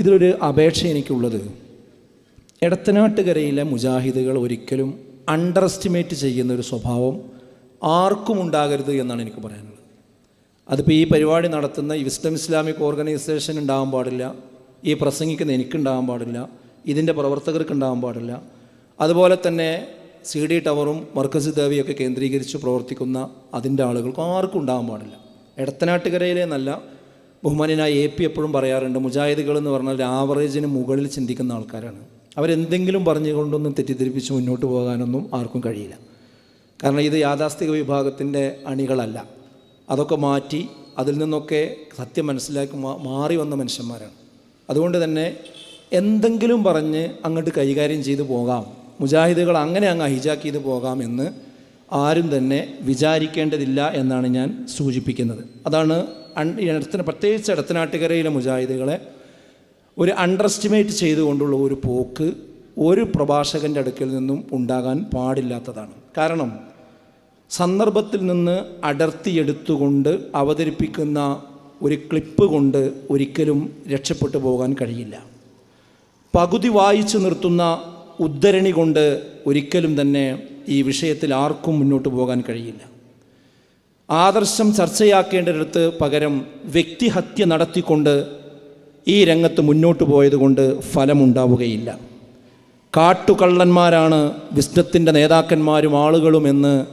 ഇതിലൊരു അപേക്ഷ എനിക്കുള്ളത്. എടത്തനാട്ടുകരയിലെ മുജാഹിദുകൾ ഒരിക്കലും അണ്ടർ എസ്റ്റിമേറ്റ് ചെയ്യുന്ന ഒരു സ്വഭാവം ആർക്കും ഉണ്ടാകരുത് എന്നാണ് എനിക്ക് പറയാനുള്ളത്. അതിപ്പോൾ ഈ പരിപാടി നടത്തുന്ന വിസ്ഡം ഇസ്ലാമിക് ഓർഗനൈസേഷൻ ഉണ്ടാകാൻ പാടില്ല ഈ പ്രസംഗിക്കുന്ന എനിക്കുണ്ടാകാൻ പാടില്ല ഇതിന്റെ പ്രവർത്തകർക്ക് ഉണ്ടാകാൻ പാടില്ല. അതുപോലെ തന്നെ സി ഡി ടവറും മർക്കസ് ദേവിയൊക്കെ കേന്ദ്രീകരിച്ച് പ്രവർത്തിക്കുന്ന അതിന്റെ ആളുകൾക്ക് ആർക്കും ഉണ്ടാകാൻ പാടില്ല. എടത്തനാട്ടുകരയിലെ നല്ല ബഹുമാനായ എ പി എപ്പോഴും പറയാറുണ്ട് മുജാഹിദുകൾ എന്ന് പറഞ്ഞാൽ ഒരു ആവറേജിന് മുകളിൽ ചിന്തിക്കുന്ന ആൾക്കാരാണ്. അവരെന്തെങ്കിലും പറഞ്ഞുകൊണ്ടൊന്നും തെറ്റിദ്ധരിപ്പിച്ച് മുന്നോട്ട് പോകാനൊന്നും ആർക്കും കഴിയില്ല. കാരണം ഇത് യാഥാസ്ഥിക വിഭാഗത്തിന്റെ അണികളല്ല. അതൊക്കെ മാറ്റി അതിൽ നിന്നൊക്കെ സത്യം മനസ്സിലാക്കി മാറി വന്ന മനുഷ്യന്മാരാണ്. അതുകൊണ്ട് തന്നെ എന്തെങ്കിലും പറഞ്ഞ് അങ്ങോട്ട് കൈകാര്യം ചെയ്തു പോകാം. മുജാഹിദുകൾ അങ്ങനെ അങ്ങ് ഹൈജാക്ക് ചെയ്ത് പോകാം എന്ന് ആരും തന്നെ വിചാരിക്കേണ്ടതില്ല എന്നാണ് ഞാൻ സൂചിപ്പിക്കുന്നത്. അതാണ് ഇടത്തിന് പ്രത്യേകിച്ച് ഇടത്തനാട്ടുകരയിലെ മുജാഹിദുകളെ ഒരു അണ്ടർ എസ്റ്റിമേറ്റ് ചെയ്തുകൊണ്ടുള്ള ഒരു പോക്ക് ഒരു പ്രഭാഷകന്റെ അടുക്കിൽ നിന്നും ഉണ്ടാകാൻ പാടില്ലാത്തതാണ്. കാരണം സന്ദർഭത്തിൽ നിന്ന് അടർത്തിയെടുത്തുകൊണ്ട് അവതരിപ്പിക്കുന്ന ഒരു ക്ലിപ്പ് കൊണ്ട് ഒരിക്കലും രക്ഷപ്പെട്ടു പോകാൻ കഴിയില്ല. പകുതി വായിച്ചു നിർത്തുന്ന ഉദ്ധരണി കൊണ്ട് ഒരിക്കലും തന്നെ ഈ വിഷയത്തിൽ ആർക്കും മുന്നോട്ട് പോകാൻ കഴിയില്ല. ആദർശം ചർച്ചയാക്കേണ്ടടുത്ത് പകരം വ്യക്തിഹത്യ നടത്തിക്കൊണ്ട് ഈ രംഗത്ത് മുന്നോട്ട് പോയതുകൊണ്ട് ഫലമുണ്ടാവുകയില്ല. കാട്ടുകള്ളന്മാരാണ് വിസ്ഡത്തിന്റെ നേതാക്കന്മാരും ആളുകളുമെന്ന്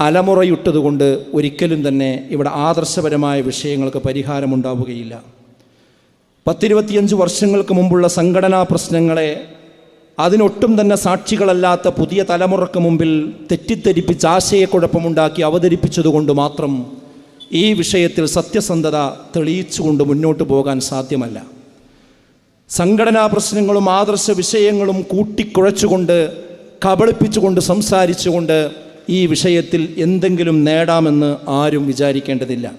അലമുറയിട്ടതുകൊണ്ട് ഒരിക്കലും തന്നെ ഇവിടെ ആദർശപരമായ വിഷയങ്ങൾക്ക് പരിഹാരമുണ്ടാവുകയില്ല. പത്തിരുപത്തിയഞ്ച് വർഷങ്ങൾക്ക് മുമ്പുള്ള സംഘടനാ പ്രശ്നങ്ങളെ അതിനൊട്ടും തന്നെ സാക്ഷികളല്ലാത്ത പുതിയ തലമുറയ്ക്ക് മുമ്പിൽ തെറ്റിദ്ധരിപ്പിച്ച് ആശയക്കുഴപ്പമുണ്ടാക്കി അവതരിപ്പിച്ചതുകൊണ്ട് മാത്രം ഈ വിഷയത്തിൽ സത്യസന്ധത തെളിയിച്ചുകൊണ്ട് മുന്നോട്ട് പോകാൻ സാധ്യമല്ല. സംഘടനാ പ്രശ്നങ്ങളും ആദർശ വിഷയങ്ങളും കൂട്ടിക്കുഴച്ചുകൊണ്ട് കബളിപ്പിച്ചുകൊണ്ട് സംസാരിച്ചുകൊണ്ട് ഈ വിഷയത്തിൽ എന്തെങ്കിലും നേടാമെന്ന് ആരും വിചാരിക്കേണ്ടതില്ല.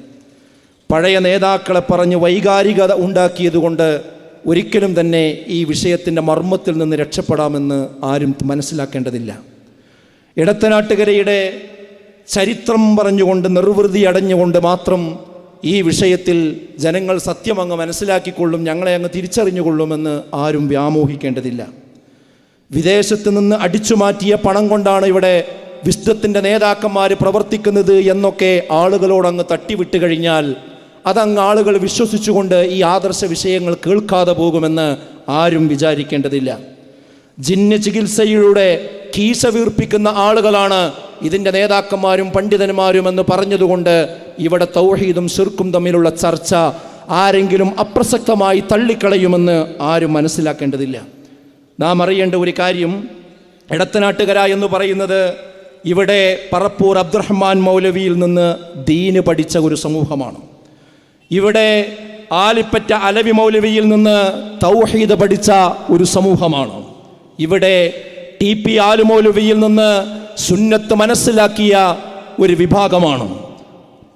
പഴയ നേതാക്കളെ പറഞ്ഞ് വൈകാരികത ഉണ്ടാക്കിയതുകൊണ്ട് ഒരിക്കലും തന്നെ ഈ വിഷയത്തിന്റെ മർമ്മത്തിൽ നിന്ന് രക്ഷപ്പെടാമെന്ന് ആരും മനസ്സിലാക്കേണ്ടതില്ല. ഇടത്തനാട്ടുകരയുടെ ചരിത്രം പറഞ്ഞുകൊണ്ട് നിർവൃതി അടഞ്ഞുകൊണ്ട് മാത്രം ഈ വിഷയത്തിൽ ജനങ്ങൾ സത്യം അങ്ങ് മനസ്സിലാക്കിക്കൊള്ളും ഞങ്ങളെ അങ്ങ് തിരിച്ചറിഞ്ഞുകൊള്ളുമെന്ന് ആരും വ്യാമോഹിക്കേണ്ടതില്ല. വിദേശത്ത് നിന്ന് അടിച്ചു മാറ്റിയ പണം കൊണ്ടാണ് ഇവിടെ വിശ്വത്തിന്റെ നേതാക്കന്മാർ പ്രവർത്തിക്കുന്നത് എന്നൊക്കെ ആളുകളോട് അങ്ങ് തട്ടിവിട്ട് കഴിഞ്ഞാൽ അതങ്ങ് ആളുകൾ വിശ്വസിച്ചുകൊണ്ട് ഈ ആദർശ വിഷയങ്ങൾ കേൾക്കാതെ പോകുമെന്ന് ആരും വിചാരിക്കേണ്ടതില്ല. ജിന്ന ചികിത്സയിലൂടെ കീശ വീർപ്പിക്കുന്ന ആളുകളാണ് ഇതിന്റെ നേതാക്കന്മാരും പണ്ഡിതന്മാരും എന്ന് പറഞ്ഞതുകൊണ്ട് ഇവിടെ തൗഹീദും ശിർക്കും തമ്മിലുള്ള ചർച്ച ആരെങ്കിലും അപ്രസക്തമായി തള്ളിക്കളയുമെന്ന് ആരും മനസ്സിലാക്കേണ്ടതില്ല. നാം അറിയേണ്ട ഒരു കാര്യം ഇടത്തനാട്ടുകര എന്ന് പറയുന്നത് ഇവിടെ പറപ്പൂർ അബ്ദുറഹ്മാൻ മൗലവിയിൽ നിന്ന് ദീന് പഠിച്ച ഒരു സമൂഹമാണ്. ഇവിടെ ആലിപ്പറ്റ അലവി മൗലവിയിൽ നിന്ന് തൗഹീദ് പഠിച്ച ഒരു സമൂഹമാണ്. ഇവിടെ ടി പി ആലുമൗലവിയിൽ നിന്ന് സുന്നത്ത് മനസ്സിലാക്കിയ ഒരു വിഭാഗമാണ്.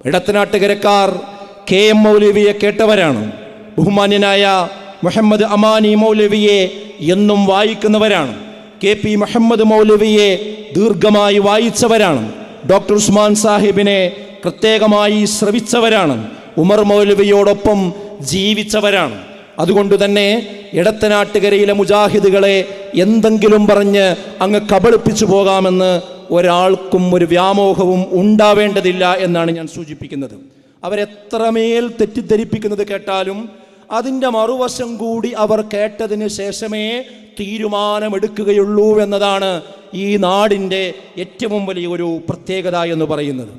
ഇടത്തനാട്ടുകരക്കാർ കെ എം മൗലവിയെ കേട്ടവരാണ്. ബഹുമാന്യനായ മുഹമ്മദ് അമാനി മൗലവിയെ എന്നും വായിക്കുന്നവരാണ്. കെ പി മുഹമ്മദ് മൗലവിയെ ദീർഘമായി വായിച്ചവരാണ്. ഡോക്ടർ ഉസ്മാൻ സാഹിബിനെ പ്രത്യേകമായി ശ്രവിച്ചവരാണ്. ഉമർ മൗലവിയോടൊപ്പം ജീവിച്ചവരാണ്. അതുകൊണ്ട് തന്നെ ഇടത്തനാട്ടുകരയിലെ മുജാഹിദുകളെ എന്തെങ്കിലും പറഞ്ഞ് അങ്ങ് കബളിപ്പിച്ചു പോകാമെന്ന് ഒരാൾക്കും ഒരു വ്യാമോഹവും ഉണ്ടാവേണ്ടതില്ല എന്നാണ് ഞാൻ സൂചിപ്പിക്കുന്നത്. അവരെത്രമേൽ തെറ്റിദ്ധരിപ്പിക്കുന്നത് കേട്ടാലും അതിന്റെ മറുവശം കൂടി അവർ കേട്ടതിന് ശേഷമേ തീരുമാനമെടുക്കുകയുള്ളൂ എന്നതാണ് ഈ നാടിന്റെ ഏറ്റവും വലിയ ഒരു പ്രത്യേകത എന്ന് പറയുന്നത്.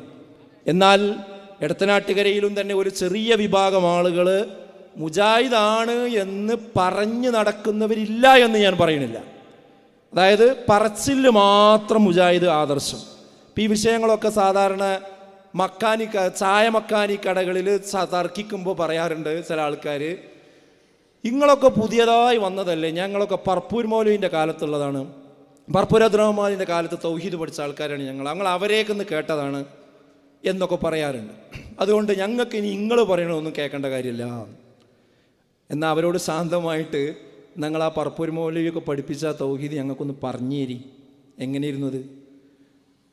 എന്നാൽ ഇടത്തനാട്ടുകരയിലും തന്നെ ഒരു ചെറിയ വിഭാഗം ആളുകൾ മുജാഹിദാണ് എന്ന് പറഞ്ഞു നടക്കുന്നവരില്ല എന്ന് ഞാൻ പറയണില്ല അതായത് പറച്ചിൽ മാത്രം മുജാഹിദ് ആദർശം. ഇപ്പം ഈ വിഷയങ്ങളൊക്കെ സാധാരണ മക്കാനിക്ക ചായ മക്കാനി കടകളിൽ തർക്കിക്കുമ്പോൾ പറയാറുണ്ട് ചില ആൾക്കാർ ഇങ്ങളൊക്കെ പുതിയതായി വന്നതല്ലേ? ഞങ്ങളൊക്കെ പർപ്പൂർ മൗലുവിന്റെ കാലത്തുള്ളതാണ്. പർപ്പൂർ കാലത്ത് തൗഹീദ് പഠിച്ച ആൾക്കാരാണ് ഞങ്ങൾ. ഞങ്ങൾ അവരേക്കൊന്ന് കേട്ടതാണ്. എന്നൊക്കെ പറയാറുണ്ട്. അതുകൊണ്ട് ഞങ്ങൾക്ക് ഇനി നിങ്ങൾ പറയണമൊന്നും കേൾക്കേണ്ട കാര്യമില്ല. എന്നാൽ അവരോട് ശാന്തമായിട്ട് ഞങ്ങൾ ആ പർപ്പൂർ മൗലവിയൊക്കെ പഠിപ്പിച്ച തൗഹീദ് ഞങ്ങൾക്കൊന്ന് പറഞ്ഞു തരി എങ്ങനെയിരുന്നത്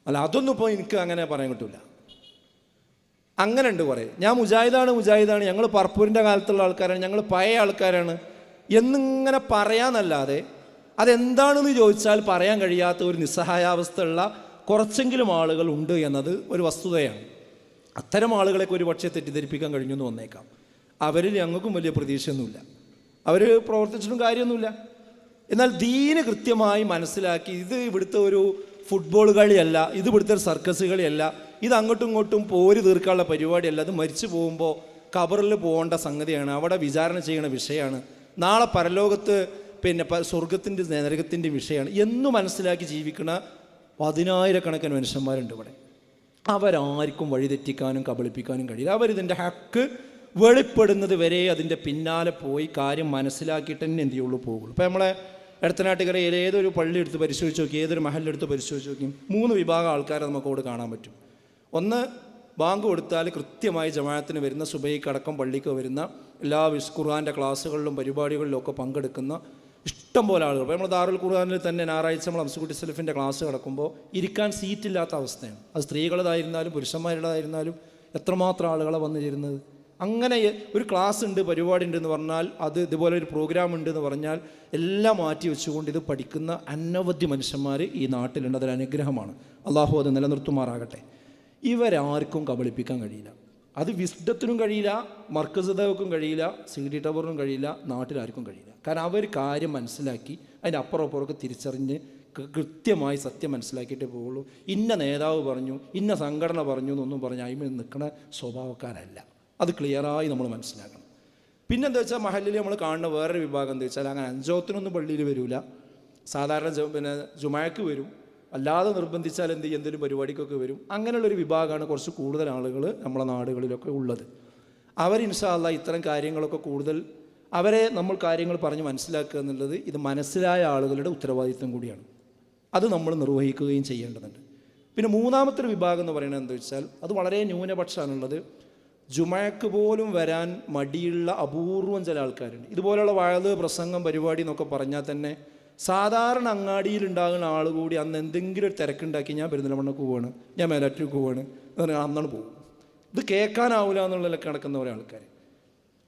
അല്ല അതൊന്നും ഇപ്പോൾ എനിക്ക് അങ്ങനെ പറയാൻ കിട്ടില്ല അങ്ങനെ ഉണ്ട് കുറേ. ഞാൻ മുജാഹിദാണ് മുജാഹിദാണ്. ഞങ്ങൾ പർപ്പൂരിന്റെ കാലത്തുള്ള ആൾക്കാരാണ്. ഞങ്ങൾ പഴയ ആൾക്കാരാണ്. എന്നിങ്ങനെ പറയാന്നല്ലാതെ അതെന്താണെന്ന് ചോദിച്ചാൽ പറയാൻ കഴിയാത്ത ഒരു നിസ്സഹായാവസ്ഥ ഉള്ള കുറച്ചെങ്കിലും ആളുകൾ ഉണ്ട് എന്നത് ഒരു വസ്തുതയാണ്. അത്തരം ആളുകളെ ഒരു പക്ഷേ തെറ്റിദ്ധരിപ്പിക്കാൻ കഴിഞ്ഞു എന്ന് വന്നേക്കാം. അവരിൽ ഞങ്ങൾക്കും വലിയ പ്രതീക്ഷയൊന്നുമില്ല. അവർ പ്രവർത്തിച്ചിട്ടും കാര്യമൊന്നുമില്ല. എന്നാൽ ദീന് കൃത്യമായി മനസ്സിലാക്കി ഇത് ഇവിടുത്തെ ഒരു ഫുട്ബോൾ കളിയല്ല ഇത് ഇവിടുത്തെ ഒരു സർക്കസ് കളിയല്ല ഇത് അങ്ങോട്ടും ഇങ്ങോട്ടും പോര് തീർക്കാനുള്ള പരിപാടിയല്ല അത് മരിച്ചു പോകുമ്പോൾ കബറിൽ പോകേണ്ട സംഗതിയാണ് അവിടെ വിചാരണ ചെയ്യണ വിഷയമാണ് നാളെ പരലോകത്ത് പിന്നെ സ്വർഗത്തിന്റെ നരകത്തിന്റെ വിഷയമാണ് എന്ന് മനസ്സിലാക്കി ജീവിക്കുന്ന പതിനായിരക്കണക്കിന് മനുഷ്യന്മാരുണ്ട് ഇവിടെ. അവരാർക്കും വഴിതെറ്റിക്കാനും കബളിപ്പിക്കാനും കഴിയില്ല. അവരിതിന്റെ ഹക്ക് വെളിപ്പെടുന്നത് വരെ അതിന്റെ പിന്നാലെ പോയി കാര്യം മനസ്സിലാക്കിയിട്ട് തന്നെ എന്ത് ചെയ്യുള്ളൂ പോകുള്ളൂ. ഇപ്പോൾ നമ്മളെ എടത്തനാട്ടുകരയിൽ ഏതൊരു പള്ളി എടുത്ത് പരിശോധിച്ച് നോക്കി ഏതൊരു മഹലെടുത്ത് പരിശോധിച്ച് നോക്കി മൂന്ന് വിഭാഗം ആൾക്കാരെ നമുക്ക് അവിടെ കാണാൻ പറ്റും. ഒന്ന് ബാങ്ക് കൊടുത്താൽ കൃത്യമായി ജമാഅത്തിന് വരുന്ന സുബൈക്കടക്കം പള്ളിക്ക് വരുന്ന എല്ലാ വിസ് ഖുർആാന്റെ ക്ലാസ്സുകളിലും പരിപാടികളിലും ഒക്കെ പങ്കെടുക്കുന്ന ഇഷ്ടം പോലെ ആളുകൾ. ഇപ്പോൾ നമ്മൾ ദാറുൽ ഖുർആനിൽ തന്നെ ഞായറാഴ്ച നമ്മൾ അംസുക്കുട്ടി സെൽഫിന്റെ ക്ലാസ് കിടക്കുമ്പോൾ ഇരിക്കാൻ സീറ്റില്ലാത്ത അവസ്ഥയാണ്. അത് സ്ത്രീകളുടേതായിരുന്നാലും പുരുഷന്മാരുടേതായിരുന്നാലും എത്രമാത്രം ആളുകളെ വന്നു ചേരുന്നത്? അങ്ങനെ ഒരു ക്ലാസ് ഉണ്ട് പരിപാടി ഉണ്ട് എന്ന് പറഞ്ഞാൽ അത് ഇതുപോലെ ഒരു പ്രോഗ്രാം ഉണ്ട് എന്ന് പറഞ്ഞാൽ എല്ലാം മാറ്റി വെച്ചുകൊണ്ട് ഇത് പഠിക്കുന്ന അനവധി മനുഷ്യന്മാർ ഈ നാട്ടിലുണ്ട്. അതൊരു അനുഗ്രഹമാണ് അള്ളാഹു അത് നിലനിർത്തുമാറാകട്ടെ. ഇവരാർക്കും കബളിപ്പിക്കാൻ കഴിയില്ല. അത് വിസ്ഡത്തിനും കഴിയില്ല മർക്കസദേവക്കും കഴിയില്ല സി ഡി ടവറിനും കഴിയില്ല നാട്ടിലാർക്കും കഴിയില്ല. കാരണം അവർ കാര്യം മനസ്സിലാക്കി അതിന്റെ അപ്പുറം അപ്പുറമൊക്കെ തിരിച്ചറിഞ്ഞ് കൃത്യമായി സത്യം മനസ്സിലാക്കിയിട്ടേ പോവുള്ളൂ. ഇന്ന നേതാവ് പറഞ്ഞു ഇന്ന സംഘടന പറഞ്ഞു എന്നൊന്നും പറഞ്ഞ് അതിൽ നിൽക്കുന്ന സ്വഭാവക്കാരല്ല. അത് ക്ലിയറായി നമ്മൾ മനസ്സിലാക്കണം. പിന്നെന്താ വെച്ചാൽ മഹലിൽ നമ്മൾ കാണുന്ന വേറൊരു വിഭാഗം എന്താ വെച്ചാൽ അങ്ങനെ അഞ്ചോത്തിനൊന്നും പള്ളിയിൽ വരില്ല സാധാരണ പിന്നെ ജുമാക്ക് വരും. അല്ലാതെ നിർബന്ധിച്ചാൽ എന്ത് ചെയ്യും? എന്തെങ്കിലും പരിപാടിക്കൊക്കെ വരും. അങ്ങനെയുള്ളൊരു വിഭാഗമാണ് കുറച്ച് കൂടുതൽ ആളുകൾ നമ്മളെ നാടുകളിലൊക്കെ ഉള്ളത്. അവർ ഇൻഷാല്ല ഇത്തരം കാര്യങ്ങളൊക്കെ കൂടുതൽ അവരെ നമ്മൾ കാര്യങ്ങൾ പറഞ്ഞ് മനസ്സിലാക്കുക എന്നുള്ളത് ഇത് മനസ്സിലായ ആളുകളുടെ ഉത്തരവാദിത്വം കൂടിയാണ്. അത് നമ്മൾ നിർവഹിക്കുകയും ചെയ്യേണ്ടതുണ്ട്. പിന്നെ മൂന്നാമത്തെ ഒരു വിഭാഗം എന്ന് പറയുന്നത് എന്താ വെച്ചാൽ അത് വളരെ ന്യൂനപക്ഷമാണുള്ളത് ജുമയക്ക് പോലും വരാൻ മടിയുള്ള അപൂർവം ചില ആൾക്കാരുണ്ട്. ഇതുപോലെയുള്ള വയത് പ്രസംഗം പരിപാടി എന്നൊക്കെ പറഞ്ഞാൽ തന്നെ സാധാരണ അങ്ങാടിയിൽ ഉണ്ടാകുന്ന ആൾ കൂടി അന്ന് എന്തെങ്കിലും ഒരു തിരക്കുണ്ടാക്കി ഞാൻ പെരുന്തൽമണ്ണക്ക് പോവാണ്. ഞാൻ മേലാറ്റൂർക്ക് പോവാണ്. എന്ന് പറഞ്ഞാൽ അന്നാണ് പോകും. ഇത് കേൾക്കാനാവില്ല എന്നുള്ള കിടക്കുന്ന കുറേ ആൾക്കാർ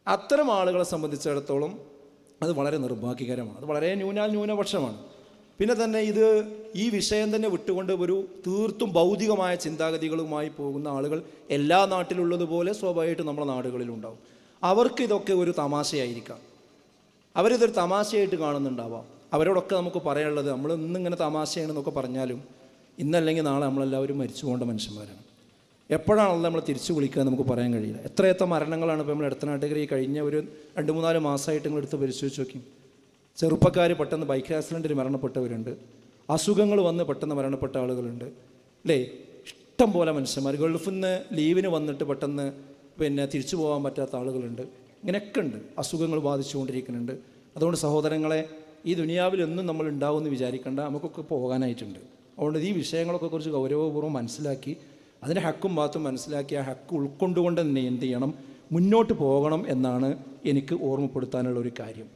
അത്തരം ആളുകളെ സംബന്ധിച്ചിടത്തോളം അത് വളരെ നിർഭാഗ്യകരമാണ്. അത് വളരെ ന്യൂനാൽ ന്യൂനപക്ഷമാണ്. പിന്നെ തന്നെ ഇത് ഈ വിഷയം തന്നെ വിട്ടുകൊണ്ട് ഒരു തീർത്തും ഭൗതികമായ ചിന്താഗതികളുമായി പോകുന്ന ആളുകൾ എല്ലാ നാട്ടിലുള്ളതുപോലെ സ്വാഭാവികമായിട്ട് നമ്മുടെ നാടുകളിലുണ്ടാവും. അവർക്ക് ഇതൊക്കെ ഒരു തമാശയായിരിക്കാം. അവരിതൊരു തമാശയായിട്ട് കാണുന്നുണ്ടാവാം. അവരോടൊക്കെ നമുക്ക് പറയാനുള്ളത് നമ്മൾ ഇന്നിങ്ങനെ തമാശയാണെന്നൊക്കെ പറഞ്ഞാലും ഇന്നല്ലെങ്കിൽ നാളെ നമ്മളെല്ലാവരും മരിച്ചു പോകേണ്ട മനുഷ്യന്മാരാണ്. എപ്പോഴാണല്ലോ നമ്മൾ തിരിച്ചു വിളിക്കുക നമുക്ക് പറയാൻ കഴിയില്ല. എത്രയെത്ര മരണങ്ങളാണ് ഇപ്പോൾ നമ്മൾ ഇടത്തനാട്ടുകര കഴിഞ്ഞ ഒരു രണ്ട് മൂന്നാൽ മാസമായിട്ട് നിങ്ങൾ എടുത്ത് പരിശോധിച്ച് നോക്കി. ചെറുപ്പക്കാർ പെട്ടെന്ന് ബൈക്ക് ആക്സിഡന്റിൽ മരണപ്പെട്ടവരുണ്ട്. അസുഖങ്ങൾ വന്ന് പെട്ടെന്ന് മരണപ്പെട്ട ആളുകളുണ്ട്. അല്ലേ? ഇഷ്ടം പോലെ മനുഷ്യന്മാർ. ഗൾഫിൽ നിന്ന് ലീവിന് വന്നിട്ട് പെട്ടെന്ന് പിന്നെ തിരിച്ചു പോകാൻ പറ്റാത്ത ആളുകളുണ്ട്. ഇങ്ങനെയൊക്കെ ഉണ്ട്. അസുഖങ്ങൾ ബാധിച്ചുകൊണ്ടിരിക്കുന്നുണ്ട്. അതുകൊണ്ട് സഹോദരങ്ങളെ ഈ ദുനിയാവിലൊന്നും നമ്മൾ ഉണ്ടാവുമെന്ന് വിചാരിക്കേണ്ട. നമുക്കൊക്കെ പോകാനായിട്ടുണ്ട്. അതുകൊണ്ട് ഈ വിഷയങ്ങളൊക്കെ കുറിച്ച് ഗൗരവപൂർവം മനസ്സിലാക്കി അതിന്റെ ഹക്കും ഭാഗത്തും മനസ്സിലാക്കി ആ ഹക്ക് ഉൾക്കൊണ്ടുകൊണ്ട് തന്നെ എന്ത് ചെയ്യണം മുന്നോട്ട് പോകണം എന്നാണ് എനിക്ക് ഓർമ്മപ്പെടുത്താനുള്ള ഒരു കാര്യം.